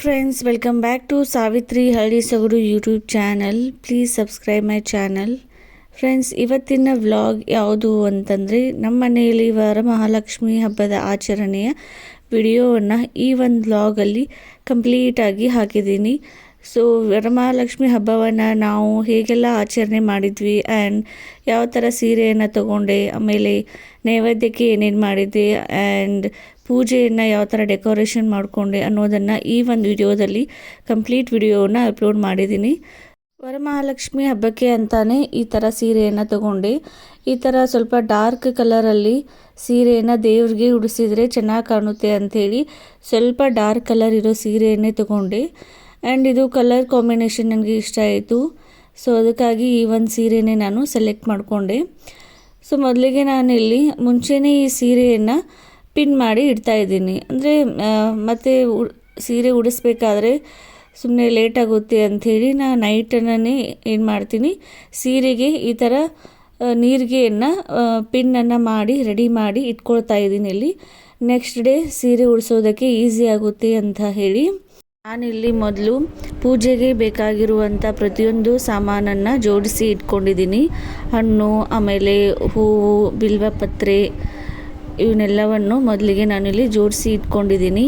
Friends welcome back to Savitri ಹಳ್ಳಿ ಸೊಗಡು YouTube channel please subscribe my channel friends ಇವತ್ತಿನ vlog ಯಾವುದು ಅಂತಂದರೆ ನಮ್ಮ ಮನೆಯಲ್ಲಿ ವರಮಹಾಲಕ್ಷ್ಮಿ ಹಬ್ಬದ ಆಚರಣೆಯ ವಿಡಿಯೋವನ್ನು ಈ ಒಂದು ವ್ಲಾಗಲ್ಲಿ ಕಂಪ್ಲೀಟಾಗಿ ಹಾಕಿದ್ದೀನಿ. ಸೊ ವರಮಹಾಲಕ್ಷ್ಮಿ ಹಬ್ಬವನ್ನು ನಾವು ಹೇಗೆಲ್ಲ ಆಚರಣೆ ಮಾಡಿದ್ವಿ ಆ್ಯಂಡ್ ಯಾವ ಥರ ಸೀರೆಯನ್ನು ತಗೊಂಡೆ, ಆಮೇಲೆ ನೈವೇದ್ಯಕ್ಕೆ ಏನೇನು ಮಾಡಿದ್ದೆ ಆ್ಯಂಡ್ ಪೂಜೆಯನ್ನು ಯಾವ ಥರ ಡೆಕೋರೇಷನ್ ಮಾಡಿಕೊಂಡೆ ಅನ್ನೋದನ್ನು ಈ ಒಂದು ವಿಡಿಯೋದಲ್ಲಿ ಕಂಪ್ಲೀಟ್ ವಿಡಿಯೋನ ಅಪ್ಲೋಡ್ ಮಾಡಿದ್ದೀನಿ. ವರಮಹಾಲಕ್ಷ್ಮಿ ಹಬ್ಬಕ್ಕೆ ಅಂತಾನೆ ಈ ಥರ ಸೀರೆಯನ್ನು ತಗೊಂಡೆ. ಈ ಥರ ಸ್ವಲ್ಪ ಡಾರ್ಕ್ ಕಲರಲ್ಲಿ ಸೀರೆಯನ್ನು ದೇವ್ರಿಗೆ ಉಡಿಸಿದರೆ ಚೆನ್ನಾಗಿ ಕಾಣುತ್ತೆ ಅಂಥೇಳಿ ಸ್ವಲ್ಪ ಡಾರ್ಕ್ ಕಲರ್ ಇರೋ ಸೀರೆಯನ್ನೇ ತಗೊಂಡೆ. ಆ್ಯಂಡ್ ಇದು ಕಲರ್ ಕಾಂಬಿನೇಷನ್ ನನಗೆ ಇಷ್ಟ ಆಯಿತು. ಸೊ ಅದಕ್ಕಾಗಿ ಈ ಒಂದು ಸೀರೆನೇ ನಾನು ಸೆಲೆಕ್ಟ್ ಮಾಡಿಕೊಂಡೆ. ಸೊ ಮೊದಲಿಗೆ ನಾನಿಲ್ಲಿ ಮುಂಚೆನೇ ಈ ಸೀರೆಯನ್ನು ಪಿನ್ ಮಾಡಿ ಇಡ್ತಾ ಇದ್ದೀನಿ. ಅಂದರೆ ಮತ್ತು ಸೀರೆ ಉಡಿಸ್ಬೇಕಾದ್ರೆ ಸುಮ್ಮನೆ ಲೇಟ್ ಆಗುತ್ತೆ ಅಂಥೇಳಿ ನಾನು ನೈಟನ್ನೇ ಏನು ಮಾಡ್ತೀನಿ. ಸೀರೆಗೆ ಈ ಥರ ನೀರಿಗೆಯನ್ನು ಪಿನ್ನನ್ನು ಮಾಡಿ ರೆಡಿ ಮಾಡಿ ಇಟ್ಕೊಳ್ತಾ ಇದ್ದೀನಿ ಇಲ್ಲಿ. ನೆಕ್ಸ್ಟ್ ಡೇ ಸೀರೆ ಉಡಿಸೋದಕ್ಕೆ ಈಸಿ ಆಗುತ್ತೆ ಅಂತ ಹೇಳಿ. ನಾನಿಲ್ಲಿ ಮೊದಲು ಪೂಜೆಗೆ ಬೇಕಾಗಿರುವಂಥ ಪ್ರತಿಯೊಂದು ಸಾಮಾನನ್ನು ಜೋಡಿಸಿ ಇಟ್ಕೊಂಡಿದ್ದೀನಿ. ಹಣ್ಣು, ಆಮೇಲೆ ಹೂವು, ಬಿಲ್ವಪತ್ರೆ ಇವನ್ನೆಲ್ಲವನ್ನು ಮೊದಲಿಗೆ ನಾನಿಲ್ಲಿ ಜೋಡಿಸಿ ಇಟ್ಕೊಂಡಿದ್ದೀನಿ.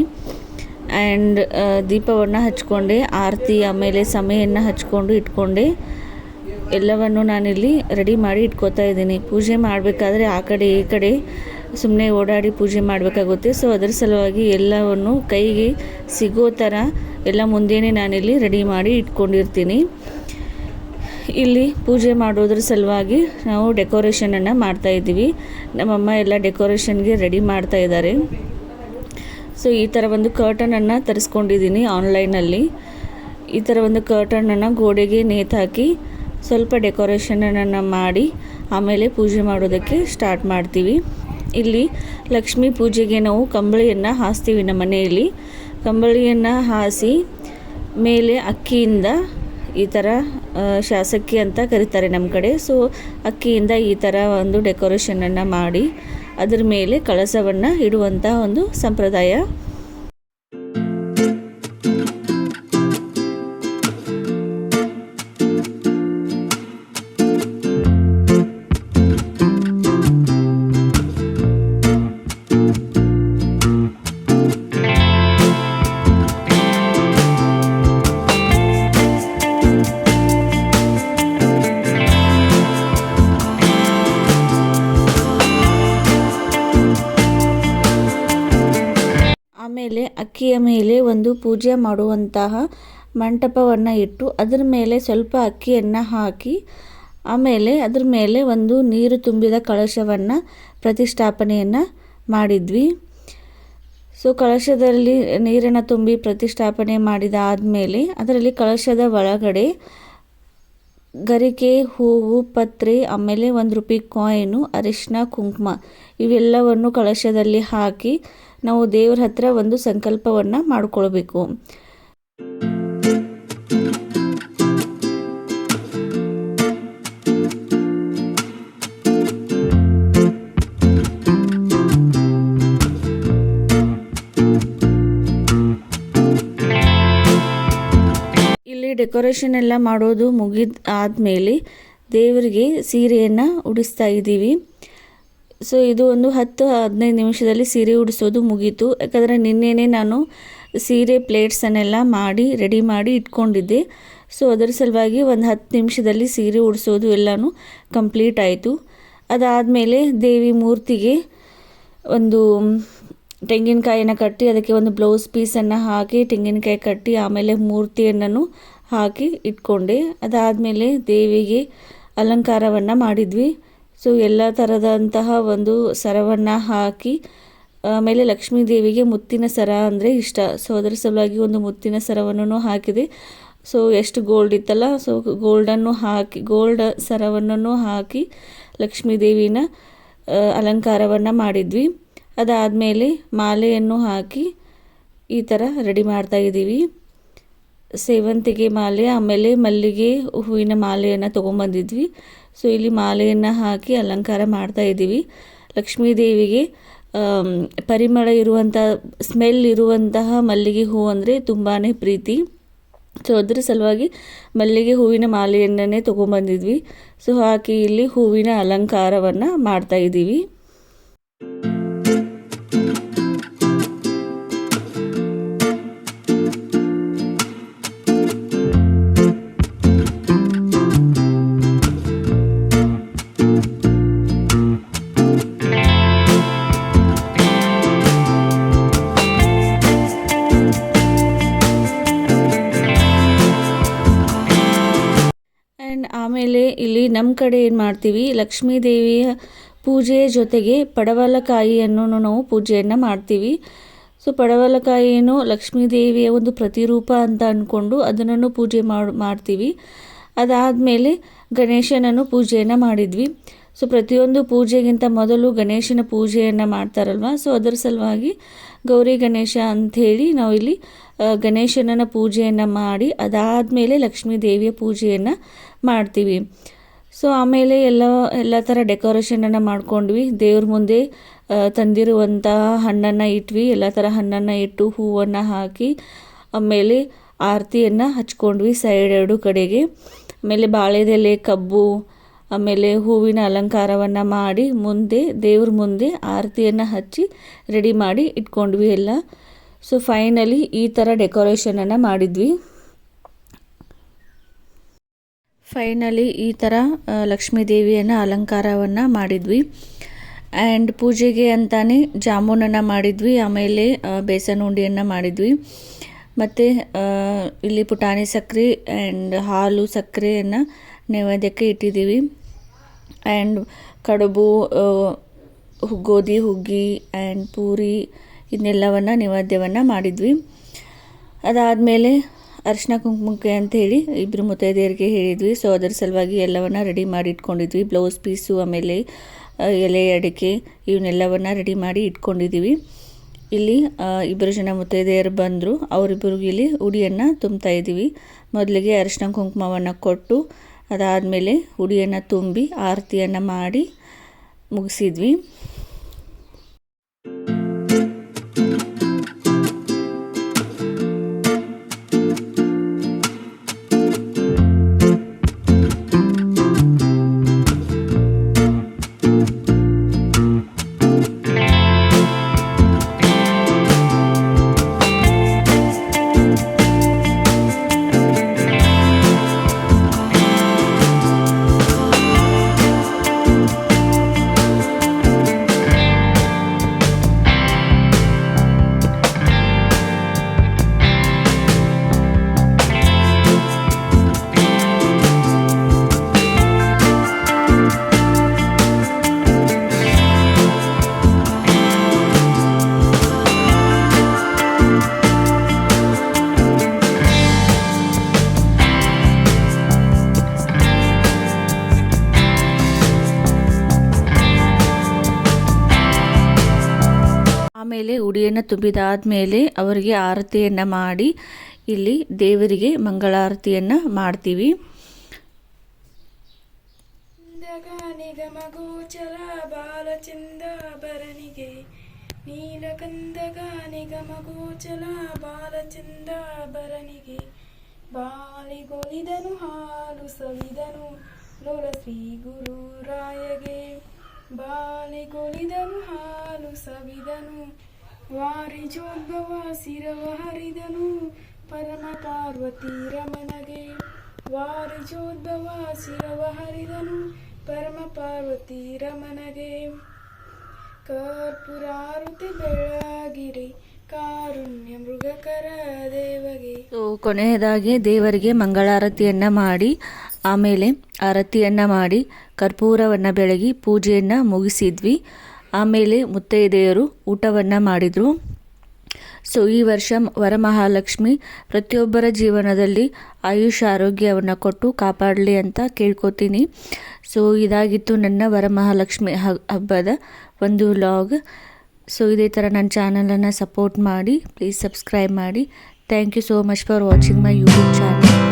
ಆ್ಯಂಡ್ ದೀಪವನ್ನು ಹಚ್ಕೊಂಡೆ, ಆರತಿ, ಆಮೇಲೆ ಸಮಯನ್ನು ಹಚ್ಕೊಂಡು ಇಟ್ಕೊಂಡೆ. ಎಲ್ಲವನ್ನು ನಾನಿಲ್ಲಿ ರೆಡಿ ಮಾಡಿ ಇಟ್ಕೋತಾ ಇದ್ದೀನಿ. ಪೂಜೆ ಮಾಡಬೇಕಾದ್ರೆ ಆ ಕಡೆ, ಈ ಕಡೆ ಸುಮ್ಮನೆ ಓಡಾಡಿ ಪೂಜೆ ಮಾಡಬೇಕಾಗುತ್ತೆ. ಸೊ ಅದರ ಸಲುವಾಗಿ ಎಲ್ಲವನ್ನು ಕೈಗೆ ಸಿಗೋ ಥರ ಎಲ್ಲ ಮುಂದೇನೆ ನಾನಿಲ್ಲಿ ರೆಡಿ ಮಾಡಿ ಇಟ್ಕೊಂಡಿರ್ತೀನಿ. ಇಲ್ಲಿ ಪೂಜೆ ಮಾಡೋದ್ರ ಸಲುವಾಗಿ ನಾವು ಡೆಕೋರೇಷನನ್ನು ಮಾಡ್ತಾ ಇದ್ದೀವಿ. ನಮ್ಮಮ್ಮ ಎಲ್ಲ ಡೆಕೋರೇಷನ್ಗೆ ರೆಡಿ ಮಾಡ್ತಾ ಇದ್ದಾರೆ. ಸೊ ಈ ಥರ ಒಂದು ಕರ್ಟನನ್ನು ತರಿಸ್ಕೊಂಡಿದ್ದೀನಿ ಆನ್ಲೈನಲ್ಲಿ ಈ ಥರ ಒಂದು ಕರ್ಟನನ್ನು ಗೋಡೆಗೆ ನೇತಾಕಿ ಸ್ವಲ್ಪ ಡೆಕೋರೇಷನನ್ನು ಮಾಡಿ ಆಮೇಲೆ ಪೂಜೆ ಮಾಡೋದಕ್ಕೆ ಸ್ಟಾರ್ಟ್ ಮಾಡ್ತೀವಿ. ಇಲ್ಲಿ ಲಕ್ಷ್ಮೀ ಪೂಜೆಗೆ ನಾವು ಕಂಬಳಿಯನ್ನು ಹಾಸ್ತೀವಿ ನಮ್ಮ ಮನೆಯಲ್ಲಿ. ಕಂಬಳಿಯನ್ನು ಹಾಸಿ ಮೇಲೆ ಅಕ್ಕಿಯಿಂದ ಈ ಥರ ಶಾಸಕಿ ಅಂತ ಕರೀತಾರೆ ನಮ್ಮ ಕಡೆ. ಸೊ ಅಕ್ಕಿಯಿಂದ ಈ ಥರ ಒಂದು ಡೆಕೋರೇಷನನ್ನು ಮಾಡಿ, ಅದ್ರ ಮೇಲೆ ಕಳಸವನ್ನು ಇಡುವಂಥ ಒಂದು ಸಂಪ್ರದಾಯ ಆಮೇಲೆ ಅಕ್ಕಿಯ ಮೇಲೆ ಒಂದು ಪೂಜೆ ಮಾಡುವಂತಹ ಮಂಟಪವನ್ನು ಇಟ್ಟು ಅದರ ಮೇಲೆ ಸ್ವಲ್ಪ ಅಕ್ಕಿಯನ್ನು ಹಾಕಿ, ಆಮೇಲೆ ಅದರ ಮೇಲೆ ಒಂದು ನೀರು ತುಂಬಿದ ಕಳಶವನ್ನು ಪ್ರತಿಷ್ಠಾಪನೆಯನ್ನು ಮಾಡಿದ್ವಿ. ಸೊ, ಕಳಶದಲ್ಲಿ ನೀರನ್ನು ತುಂಬಿ ಪ್ರತಿಷ್ಠಾಪನೆ ಮಾಡಿದ ಆದಮೇಲೆ ಅದರಲ್ಲಿ ಕಳಶದ ಒಳಗಡೆ ಗರಿಕೆ, ಹೂವು, ಪತ್ರೆ, ಆಮೇಲೆ ಒಂದು ರೂಪಾಯಿ ಕಾಯಿನು ಅರಿಶಿನ ಕುಂಕುಮ ಇವೆಲ್ಲವನ್ನು ಕಳಶದಲ್ಲಿ ಹಾಕಿ ನಾವು ದೇವ್ರ ಹತ್ರ ಒಂದು ಸಂಕಲ್ಪವನ್ನು ಮಾಡಿಕೊಳ್ಬೇಕು. ಡೆಕೋರೇಷನ್ ಎಲ್ಲ ಮಾಡೋದು ಮುಗಿದ ಆದಮೇಲೆ ದೇವರಿಗೆ ಸೀರೆಯನ್ನು ಉಡಿಸ್ತಾ ಇದ್ದೀವಿ. ಸೊ ಇದು ಒಂದು ಹತ್ತು ಹದಿನೈದು ನಿಮಿಷದಲ್ಲಿ ಸೀರೆ ಉಡಿಸೋದು ಮುಗೀತು. ಯಾಕಂದರೆ ನಿನ್ನೆನೇ ನಾನು ಸೀರೆ ಪ್ಲೇಟ್ಸನ್ನೆಲ್ಲ ಮಾಡಿ ರೆಡಿ ಮಾಡಿ ಇಟ್ಕೊಂಡಿದ್ದೆ. ಸೊ ಅದರ ಸಲುವಾಗಿ ಒಂದು ಹತ್ತು ನಿಮಿಷದಲ್ಲಿ ಸೀರೆ ಉಡಿಸೋದು ಎಲ್ಲನೂ ಕಂಪ್ಲೀಟ್ ಆಯಿತು. ಅದಾದಮೇಲೆ ದೇವಿ ಮೂರ್ತಿಗೆ ಒಂದು ತೆಂಗಿನಕಾಯಿಯನ್ನು ಕಟ್ಟಿ, ಅದಕ್ಕೆ ಒಂದು ಬ್ಲೌಸ್ ಪೀಸನ್ನು ಹಾಕಿ, ತೆಂಗಿನಕಾಯಿ ಕಟ್ಟಿ, ಆಮೇಲೆ ಮೂರ್ತಿಯನ್ನು ಹಾಕಿ ಇಟ್ಕೊಂಡೆ. ಅದಾದಮೇಲೆ ದೇವಿಗೆ ಅಲಂಕಾರವನ್ನು ಮಾಡಿದ್ವಿ. ಸೊ ಎಲ್ಲ ಥರದಂತಹ ಒಂದು ಸರವನ್ನು ಹಾಕಿ, ಆಮೇಲೆ ಲಕ್ಷ್ಮೀ ದೇವಿಗೆ ಮುತ್ತಿನ ಸರ ಅಂದರೆ ಇಷ್ಟ. ಸೊ ಅದರ ಸಲುವಾಗಿ ಒಂದು ಮುತ್ತಿನ ಸರವನ್ನು ಹಾಕಿದೆ. ಸೊ ಎಷ್ಟು ಗೋಲ್ಡ್ ಇತ್ತಲ್ಲ ಸೊ ಗೋಲ್ಡನ್ನು ಹಾಕಿ ಗೋಲ್ಡ್ ಸರವನ್ನು ಹಾಕಿ ಲಕ್ಷ್ಮೀ ದೇವಿನ ಅಲಂಕಾರವನ್ನು ಮಾಡಿದ್ವಿ. ಅದಾದಮೇಲೆ ಮಾಲೆಯನ್ನು ಹಾಕಿ ಈ ಥರ ರೆಡಿ ಮಾಡ್ತಾ ಇದ್ದೀವಿ. ಸೇವಂತಿಗೆ ಮಾಲೆ, ಆಮೇಲೆ ಮಲ್ಲಿಗೆ ಹೂವಿನ ಮಾಲೆಯನ್ನು ತೊಗೊಂಬಂದಿದ್ವಿ. ಸೊ ಇಲ್ಲಿ ಮಾಲೆಯನ್ನು ಹಾಕಿ ಅಲಂಕಾರ ಮಾಡ್ತಾ ಇದ್ದೀವಿ. ಲಕ್ಷ್ಮೀ ದೇವಿಗೆ ಪರಿಮಳ ಇರುವಂಥ ಸ್ಮೆಲ್ ಇರುವಂತಹ ಮಲ್ಲಿಗೆ ಹೂ ಅಂದರೆ ತುಂಬಾ ಪ್ರೀತಿ. ಸೊ ಅದ್ರ ಸಲುವಾಗಿ ಮಲ್ಲಿಗೆ ಹೂವಿನ ಮಾಲೆಯನ್ನೇ ತೊಗೊಂಬಂದಿದ್ವಿ. ಸೊ ಹಾಕಿ ಇಲ್ಲಿ ಹೂವಿನ ಅಲಂಕಾರವನ್ನು ಮಾಡ್ತಾ ಇದ್ದೀವಿ. ಆಮೇಲೆ ಇಲ್ಲಿ ನಮ್ಮ ಕಡೆ ಏನು ಮಾಡ್ತೀವಿ ಲಕ್ಷ್ಮೀ ದೇವಿಯ ಪೂಜೆಯ ಜೊತೆಗೆ ಪಡವಲಕಾಯಿಯನ್ನು ನಾವು ಪೂಜೆಯನ್ನು ಮಾಡ್ತೀವಿ. ಸೊ, ಪಡವಲಕಾಯಿಯನ್ನು ಲಕ್ಷ್ಮೀ ದೇವಿಯ ಒಂದು ಪ್ರತಿರೂಪ ಅಂತ ಅಂದ್ಕೊಂಡು ಅದನ್ನು ಪೂಜೆ ಮಾಡಿ, ಮಾಡ್ತೀವಿ. ಅದಾದಮೇಲೆ ಗಣೇಶನನ್ನು ಪೂಜೆಯನ್ನು ಮಾಡಿದ್ವಿ. ಸೊ, ಪ್ರತಿಯೊಂದು ಪೂಜೆಗಿಂತ ಮೊದಲು ಗಣೇಶನ ಪೂಜೆಯನ್ನು ಮಾಡ್ತಾರಲ್ವ? ಸೊ, ಅದರ ಸಲುವಾಗಿ ಗೌರಿ ಗಣೇಶ ಅಂಥೇಳಿ ನಾವು ಇಲ್ಲಿ ಗಣೇಶನನ್ನ ಪೂಜೆಯನ್ನು ಮಾಡಿ ಅದಾದಮೇಲೆ ಲಕ್ಷ್ಮೀ ದೇವಿಯ ಪೂಜೆಯನ್ನು ಮಾಡ್ತೀವಿ. ಸೊ ಆಮೇಲೆ ಎಲ್ಲ ಎಲ್ಲ ಥರ ಡೆಕೋರೇಷನನ್ನು ಮಾಡ್ಕೊಂಡ್ವಿ. ದೇವ್ರ ಮುಂದೆ ತಂದಿರುವಂತಹ ಹಣ್ಣನ್ನು ಇಟ್ವಿ. ಎಲ್ಲ ಥರ ಹಣ್ಣನ್ನು ಇಟ್ಟು ಹೂವನ್ನು ಹಾಕಿ, ಆಮೇಲೆ ಆರತಿಯನ್ನು ಹಚ್ಕೊಂಡ್ವಿ ಸೈಡ್ ಎರಡು ಕಡೆಗೆ. ಆಮೇಲೆ ಬಾಳೆದೆಲೆ ಕಬ್ಬು, ಆಮೇಲೆ ಹೂವಿನ ಅಲಂಕಾರವನ್ನು ಮಾಡಿ, ಮುಂದೆ, ದೇವ್ರ ಮುಂದೆ ಆರತಿಯನ್ನು ಹಚ್ಚಿ ರೆಡಿ ಮಾಡಿ ಇಟ್ಕೊಂಡ್ವಿ ಎಲ್ಲ. ಸೊ ಫೈನಲಿ ಈ ಥರ ಡೆಕೋರೇಷನನ್ನು ಮಾಡಿದ್ವಿ. ಫೈನಲಿ ಈ ಥರ ಲಕ್ಷ್ಮೀ ದೇವಿಯನ್ನು ಅಲಂಕಾರವನ್ನು ಮಾಡಿದ್ವಿ. ಆ್ಯಂಡ್ ಪೂಜೆಗೆ ಅಂತಲೇ ಜಾಮೂನನ್ನು ಮಾಡಿದ್ವಿ, ಆಮೇಲೆ ಬೇಸನ್ ಉಂಡೆಯನ್ನು ಮಾಡಿದ್ವಿ. ಮತ್ತು ಇಲ್ಲಿ ಪುಟಾಣಿ ಸಕ್ಕರೆ ಆ್ಯಂಡ್ ಹಾಲು ಸಕ್ಕರೆಯನ್ನು ನೈವೇದ್ಯಕ್ಕೆ ಇಟ್ಟಿದ್ದೀವಿ. ಆ್ಯಂಡ್ ಕಡುಬು ಗೋಧಿ, ಹುಗ್ಗಿ ಆ್ಯಂಡ್ ಪೂರಿ ಇದನ್ನೆಲ್ಲವನ್ನು ನೈವೇದ್ಯವನ್ನು ಮಾಡಿದ್ವಿ. ಅದಾದಮೇಲೆ ಅರಿಶಿನ ಕುಂಕುಮಕ್ಕೆ ಅಂತ ಹೇಳಿ ಇಬ್ಬರು ಮುತ್ತೈದೆಯರಿಗೆ ಹೇಳಿದ್ವಿ. ಸೊ ಅದರ ಸಲುವಾಗಿ ಎಲ್ಲವನ್ನು ರೆಡಿ ಮಾಡಿ ಇಟ್ಕೊಂಡಿದ್ವಿ. ಬ್ಲೌಸ್ ಪೀಸು ಆಮೇಲೆ ಎಲೆ, ಅಡಿಕೆ ಇವನ್ನೆಲ್ಲವನ್ನು ರೆಡಿ ಮಾಡಿ ಇಟ್ಕೊಂಡಿದ್ದೀವಿ ಇಲ್ಲಿ ಇಬ್ಬರು ಜನ ಮುತ್ತೈದೆಯರು ಬಂದರು. ಅವರಿಬ್ರು ಇಲ್ಲಿ ಉಡಿಯನ್ನು ತುಂಬ್ತಾ ಇದ್ದೀವಿ. ಮೊದಲಿಗೆ ಅರಿಶಿನ ಕುಂಕುಮವನ್ನು ಕೊಟ್ಟು, ಅದಾದಮೇಲೆ ಉಡಿಯನ್ನು ತುಂಬಿ, ಆರತಿಯನ್ನು ಮಾಡಿ ಮುಗಿಸಿದ್ವಿ. ಆಮೇಲೆ ಉಡಿಯನ್ನು ತುಂಬಿದಾದ್ಮೇಲೆ ಅವರಿಗೆ ಆರತಿಯನ್ನು ಮಾಡಿ ಇಲ್ಲಿ ದೇವರಿಗೆ ಮಂಗಳಾರತಿಯನ್ನು ಮಾಡ್ತೀವಿ. ನಿಗಮಗೋಚರ ಬಾಲಚಂದಾಭರಣಿಗೆ ನೀಲಕಂದಗ ನಿಗಮಗೋಚರ ಬಾಲಚಂದಾಭರಣಿಗೆ ಬಾಲಿಗೊಲಿದನು ಹಾಲು ಸವಿದನು ಲೋಲ ಶ್ರೀ ಗುರುರಾಯಗೆ. ಬಾಲಿಗೊಲಿದನು ಹಾಲು ಸವಿದನು. ವಾರಿಜೋದ್ಭವ ಸಿರವ ಹರಿದನು. ಪರಮ ಪಾರ್ವತಿ ರಮಣಗೆ ವಾರಿಜೋದ್ಭವ ಶಿರವ ಹರಿದನು. ಪರಮ ಪಾರ್ವತಿ ರಮನಗೆ ಕರ್ಪುರಾರುತಿ ಬೆಳಗಿರಿ ಕಾರುಣ್ಯ ಮೃಗಕರ ದೇವಗೆ ಕೊನೆಯದಾಗಿ ದೇವರಿಗೆ ಮಂಗಳಾರತಿಯನ್ನ ಮಾಡಿ ಆಮೇಲೆ ಆರತಿಯನ್ನು ಮಾಡಿ ಕರ್ಪೂರವನ್ನು ಬೆಳಗಿ ಪೂಜೆಯನ್ನು ಮುಗಿಸಿದ್ವಿ. ಆಮೇಲೆ ಮುತ್ತೈದೆಯರು ಊಟವನ್ನು ಮಾಡಿದರು. ಸೊ, ಈ ವರ್ಷ ವರಮಹಾಲಕ್ಷ್ಮಿ ಪ್ರತಿಯೊಬ್ಬರ ಜೀವನದಲ್ಲಿ ಆಯುಷ್ ಆರೋಗ್ಯವನ್ನು ಕೊಟ್ಟು ಕಾಪಾಡಲಿ ಅಂತ ಕೇಳ್ಕೊತೀನಿ. ಸೊ, ಇದಾಗಿತ್ತು ನನ್ನ ವರಮಹಾಲಕ್ಷ್ಮಿ ಹಬ್ಬದ ಒಂದು ವ್ಲಾಗ್ ಸೊ, ಇದೇ ಥರ ನನ್ನ ಚಾನಲನ್ನು ಸಪೋರ್ಟ್ ಮಾಡಿ, ಪ್ಲೀಸ್ ಸಬ್ಸ್ಕ್ರೈಬ್ ಮಾಡಿ. Thank you so much for watching my YouTube channel.